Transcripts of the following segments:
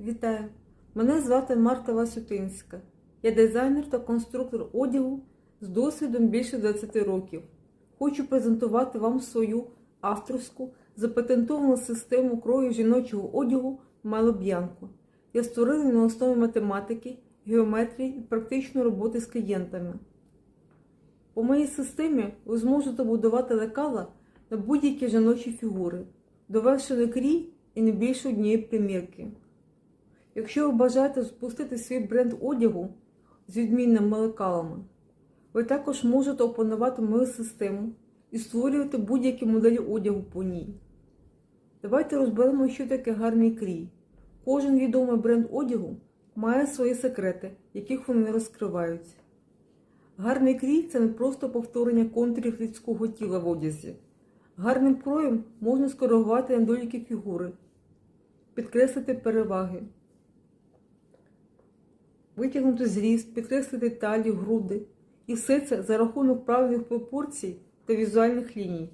Вітаю! Мене звати Марта Васютинська. Я дизайнер та конструктор одягу з досвідом більше 20 років. Хочу презентувати вам свою авторську запатентовану систему крою жіночого одягу Малоб'янку. Я створений на основі математики, геометрії і практичної роботи з клієнтами. У моїй системі ви зможете будувати лекала на будь-які жіночі фігури, довершений крій і не більше однієї примірки. Якщо ви бажаєте запустити свій бренд одягу з відмінними лекалами, ви також можете опанувати мою систему і створювати будь-які моделі одягу по ній. Давайте розберемо, що таке гарний крій. Кожен відомий бренд одягу має свої секрети, яких вони не розкривають. Гарний крій це не просто повторення контурів людського тіла в одязі. Гарним кроєм можна скоригувати недоліки фігури, підкреслити переваги, витягнути зріст, підкреслити талію, груди. І все це за рахунок правильних пропорцій та візуальних ліній.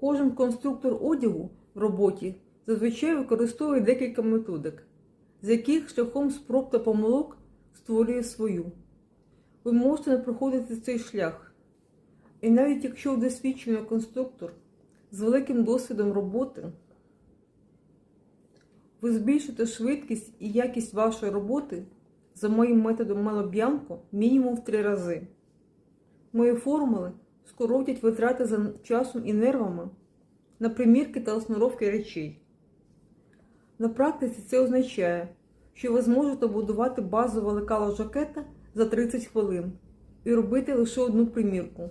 Кожен конструктор одягу в роботі зазвичай використовує декілька методик, з яких шляхом спроб та помилок створює свою. Ви можете не проходити цей шлях. І навіть якщо досвідчений конструктор з великим досвідом роботи, ви збільшите швидкість і якість вашої роботи за моїм методом Малоб'янко мінімум в три рази. Мої формули скоротять витрати за часом і нервами на примірки та основровки речей. На практиці це означає, що ви зможете будувати базове лекало жакета за 30 хвилин і робити лише одну примірку.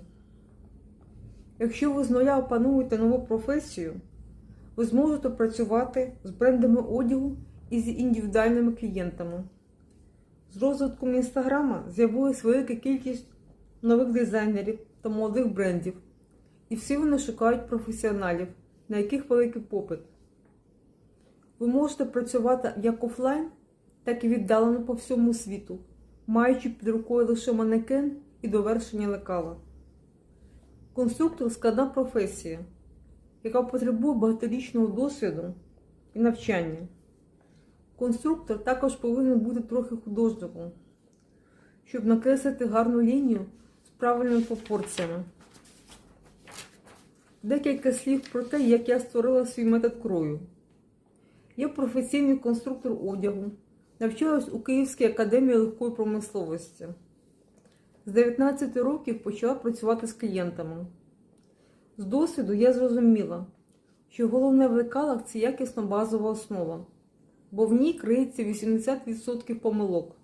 Якщо ви з нуля опануєте нову професію, ви зможете працювати з брендами одягу і з індивідуальними клієнтами. З розвитком інстаграма з'явилась велика кількість нових дизайнерів та молодих брендів, і всі вони шукають професіоналів, на яких великий попит. Ви можете працювати як офлайн, так і віддалено по всьому світу, маючи під рукою лише манекен і довершення лекала. Конструктор складна професія, яка потребує багаторічного досвіду і навчання. Конструктор також повинен бути трохи художником, щоб накреслити гарну лінію з правильними пропорціями. Декілька слів про те, як я створила свій метод крою. Я професійний конструктор одягу, навчалась у Київській академії легкої промисловості. З 19 років почала працювати з клієнтами. З досвіду я зрозуміла, що головне в лекалах це якісна базова основа, бо в ній криється 80% помилок.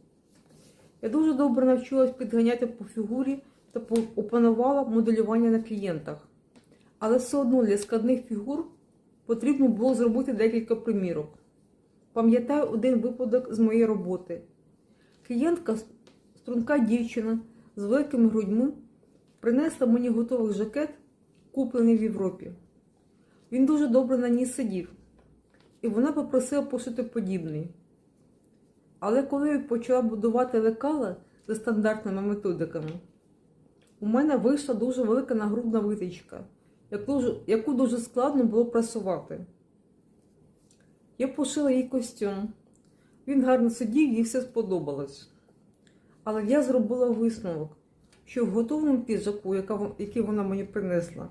Я дуже добре навчилась підганяти по фігурі та опанувала моделювання на клієнтах. Але все одно для складних фігур потрібно було зробити декілька примірок. Пам'ятаю один випадок з моєї роботи. Клієнтка, струнка дівчина з великими грудьми, принесла мені готовий жакет, куплений в Європі. Він дуже добре на ній сидів, і вона попросила пошити подібний. Але коли почала будувати лекала за стандартними методиками, у мене вийшла дуже велика нагрудна витичка, яку дуже складно було прасувати. Я пошила їй костюм. Він гарно сидів, їй все сподобалось. Але я зробила висновок, що в готовому піджаку, який вона мені принесла,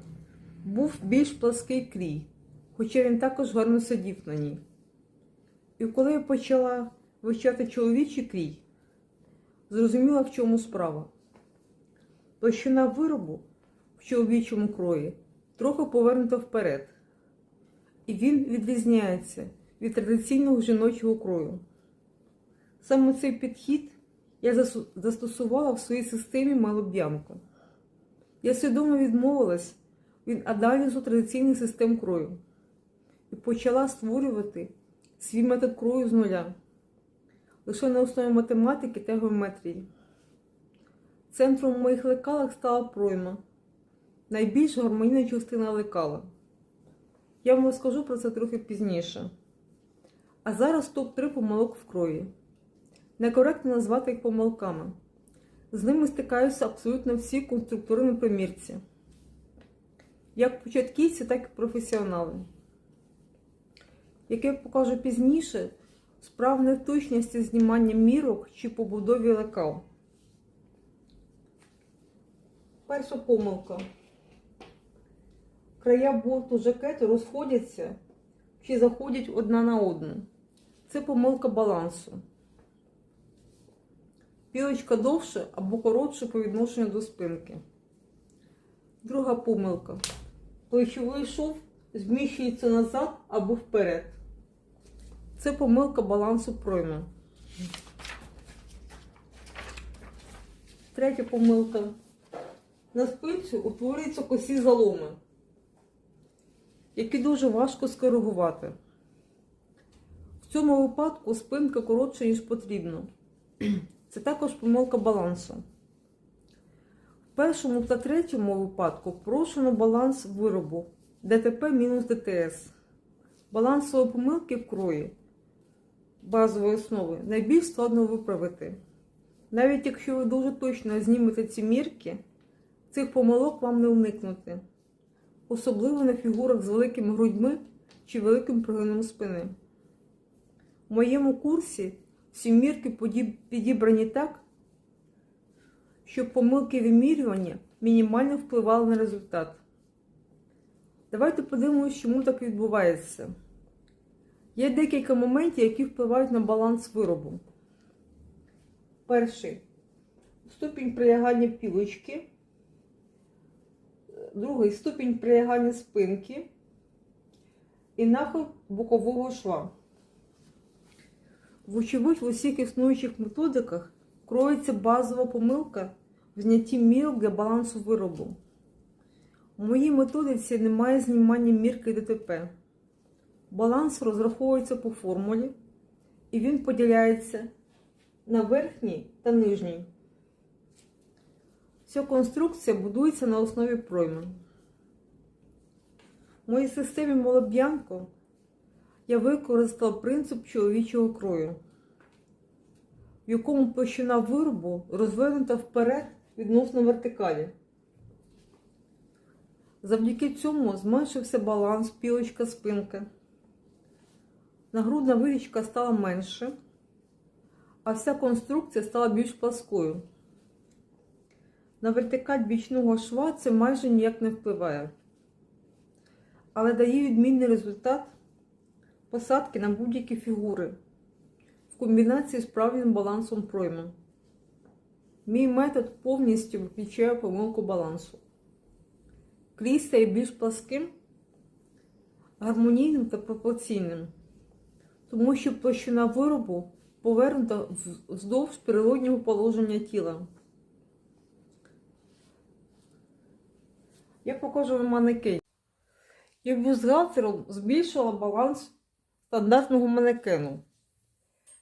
був більш плаский крій, хоча він також гарно сидів на ній. І коли я почала вивчати чоловічий крій, зрозуміла, в чому справа. Площина виробу в чоловічому крої трохи повернута вперед, і він відрізняється від традиційного жіночого крою. Саме цей підхід я застосувала в своїй системі малоб'янку. Я свідомо відмовилась від аналізу традиційних систем крою і почала створювати свій метод крою з нуля, лише на основі математики та геометрії. Центром моїх лекалах стала пройма, найбільш гармонійна частина лекала. Я вам розкажу про це трохи пізніше. А зараз топ-3 помилок в крові. Некоректно назвати їх помилками. З ними стикаються абсолютно всі конструктори на примірці. Як початківці, так і професіонали. яке я покажу пізніше, справ не в точності знімання мірок чи побудові лекал. Перша помилка. Края борту жакету розходяться чи заходять одна на одну. Це помилка балансу. Пілочка довше або коротше по відношенню до спинки. Друга помилка. Плечовий шов зміщується назад або вперед. Це помилка балансу пройми. Третя помилка. На спинці утворюються косі заломи, які дуже важко скоригувати. В цьому випадку спинка коротша, ніж потрібно. Це також помилка балансу. В першому та третьому випадку порушено баланс виробу ДТП мінус ДТС. Балансові помилки в крої базової основи найбільш складно виправити. Навіть якщо ви дуже точно знімете ці мірки, цих помилок вам не уникнути. Особливо на фігурах з великими грудьми чи великим прогином спини. В моєму курсі всі мірки підібрані так, щоб помилки вимірювання мінімально впливали на результат. Давайте подивимося, чому так відбувається. Є декілька моментів, які впливають на баланс виробу. Перший ступінь прилягання пілочки. Другий ступінь прилягання спинки і нахил бокового шва. Вочевидь, в усіх існуючих методиках кроється базова помилка в знятті мірок для балансу виробу. У моїй методиці немає знімання мірки ДТП. Баланс розраховується по формулі, і він поділяється на верхній та нижній. Ця конструкція будується на основі пройми. В моїй системі Молоб'янко я використала принцип чоловічого крою, в якому площина виробу розвернута вперед відносно вертикалі. Завдяки цьому зменшився баланс пілочка спинки. Нагрудна вирічка стала менше, а вся конструкція стала більш пласкою. На вертикаль бічного шва це майже ніяк не впливає, але дає відмінний результат посадки на будь-які фігури в комбінації з правильним балансом пройми. Мій метод повністю виключає помилку балансу. Крій стає більш пласким, гармонійним та пропорційним, тому що площина виробу повернута вздовж природнього положення тіла. Я покажу вам манекен. Я бюстгальтером збільшила баланс стандартного манекену.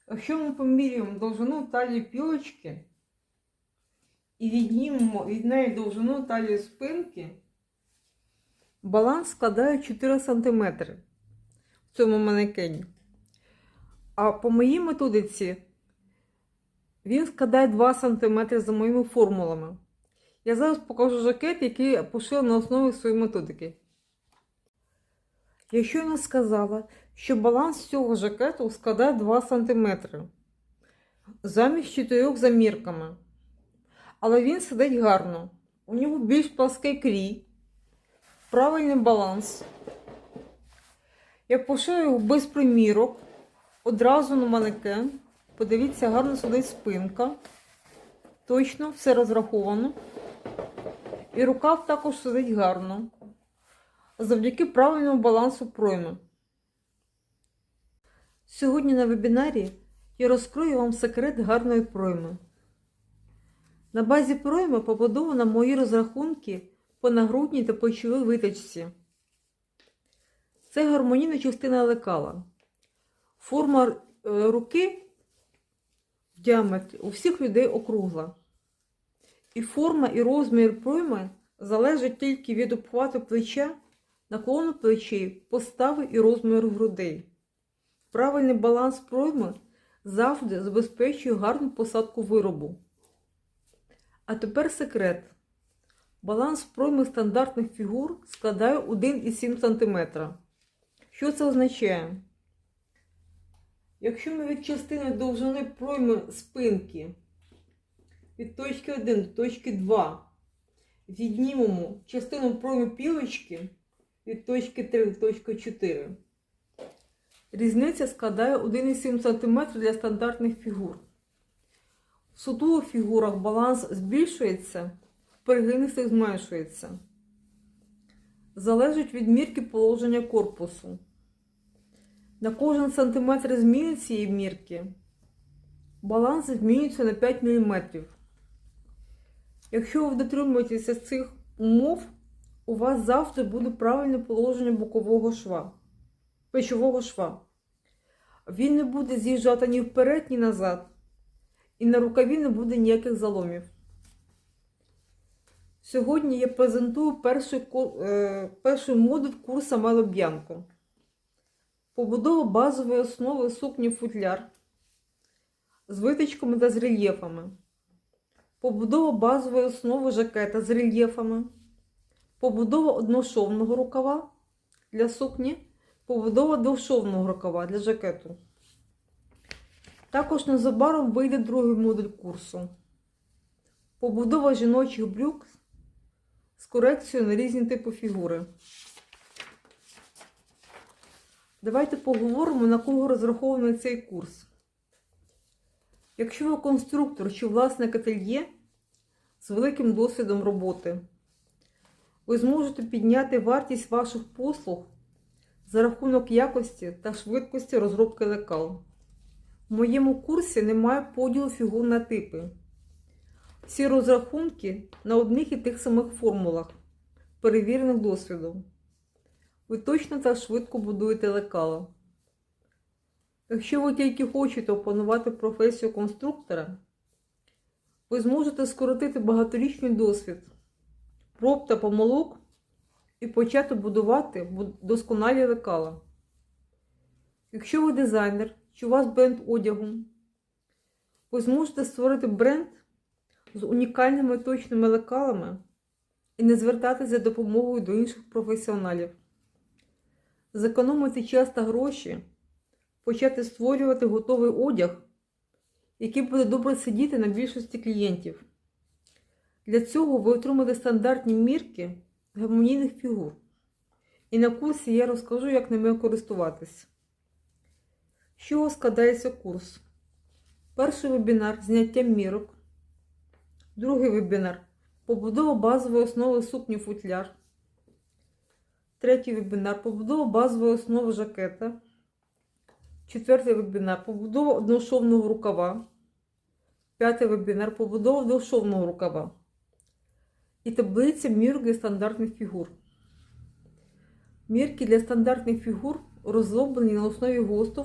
Якщо ми поміряємо довжину талії пілочки і віднімемо від неї довжину талії спинки, баланс складає 4 см в цьому манекені. А по моїй методиці він складає 2 см за моїми формулами. Я зараз покажу жакет, який я пошила на основі своєї методики. Я щойно сказала, що баланс цього жакету складає 2 см замість 4 за мірками. Але він сидить гарно. У нього більш плаский крій, правильний баланс. Я пошию його без примірок, одразу на манекен. Подивіться, гарно сидить спинка. Точно, все розраховано. І рукав також сидить гарно. Завдяки правильному балансу пройми. Сьогодні на вебінарі я розкрию вам секрет гарної пройми. На базі пройми побудовано мої розрахунки по нагрудній та плечовій виточці. Це гармонійна частина лекала. Форма е, руки в діаметрі у всіх людей округла. І форма і розмір пройми залежать тільки від обхвату плеча, наклону плечей, постави і розміру грудей. Правильний баланс пройми завжди забезпечує гарну посадку виробу. А тепер секрет. Баланс пройми стандартних фігур складає 1,7 см. Що це означає? Якщо ми від частини довжини пройми спинки від точки 1 до точки 2 віднімемо частину пройми пілочки від точки 3 до точки 4, різниця складає 1,7 см для стандартних фігур. В сутулих фігурах баланс збільшується, в перегинистих зменшується. Залежить від мірки положення корпусу. На кожен сантиметр зміни цієї мірки баланс змінюється на 5 мм. Якщо ви дотримуєтеся цих умов, у вас завжди буде правильне положення бокового шва, плечового шва. Він не буде з'їжджати ні вперед, ні назад. І на рукаві не буде ніяких заломів. Сьогодні я презентую перший, ку- е, перший модуль курсу Малоб'янко. Побудова базової основи сукні футляр з витичками та з рельєфами. Побудова базової основи жакета з рельєфами. Побудова одношовного рукава для сукні. Побудова двошовного рукава для жакету. Також незабаром вийде другий модуль курсу. Побудова жіночих брюк з корекцією на різні типи фігури. Давайте поговоримо, на кого розрахований цей курс. Якщо ви конструктор чи власник ательє з великим досвідом роботи, ви зможете підняти вартість ваших послуг за рахунок якості та швидкості розробки лекал. В моєму курсі немає поділу фігур на типи. Всі розрахунки на одних і тих самих формулах, перевірених досвідом. Ви точно та швидко будуєте лекала. Якщо ви тільки хочете опанувати професію конструктора, ви зможете скоротити багаторічний досвід, проб та помилок і почати будувати досконалі лекала. Якщо ви дизайнер чи у вас бренд одягу, ви зможете створити бренд з унікальними точними лекалами і не звертатися за допомогою до інших професіоналів. Зекономити час та гроші, почати створювати готовий одяг, який буде добре сидіти на більшості клієнтів. Для цього ви отримаєте стандартні мірки гармонійних фігур. І на курсі я розкажу, як ними користуватись. З чого складається курс? Перший вебінар зняття мірок. Другий вебінар побудова базової основи сукні футляр. Третій вебінар побудова базової основи жакета. Четвертий вебінар побудова одношовного рукава. П'ятий вебінар побудова двошовного рукава. І таблиця мірок для стандартних фігур. Мірки для стандартних фігур розроблені на основі ГОСТів,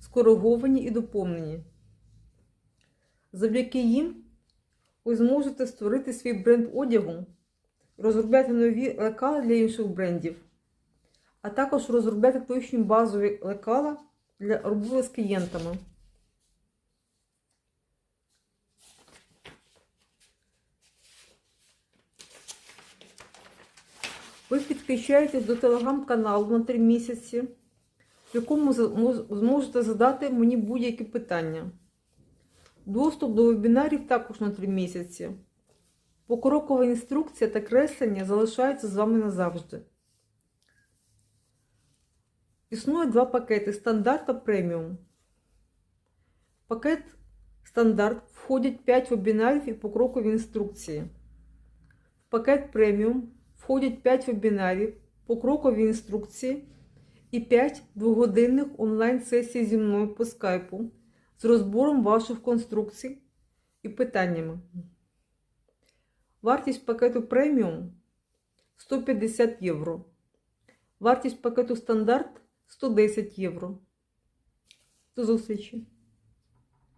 скориговані і доповнені. Завдяки їм ви зможете створити свій бренд одягу, розробляти нові лекала для інших брендів, а також розробляти точні базові лекала для роботи з клієнтами. Ви підключаєтесь до телеграм-каналу на 3 місяці, в якому зможете задати мені будь-які питання. Доступ до вебінарів також на 3 місяці. Покрокова інструкція та креслення залишаються з вами назавжди. Існує два пакети стандарт та преміум. В пакет стандарт входять 5 вебінарів і покрокові інструкції. В пакет преміум входять 5 вебінарів, покрокові інструкції і 5 двогодинних онлайн-сесій зі мною по скайпу з розбором ваших конструкцій і питаннями. Вартість пакету преміум 150 євро. Вартість пакету стандарт 110 євро. До зустрічі!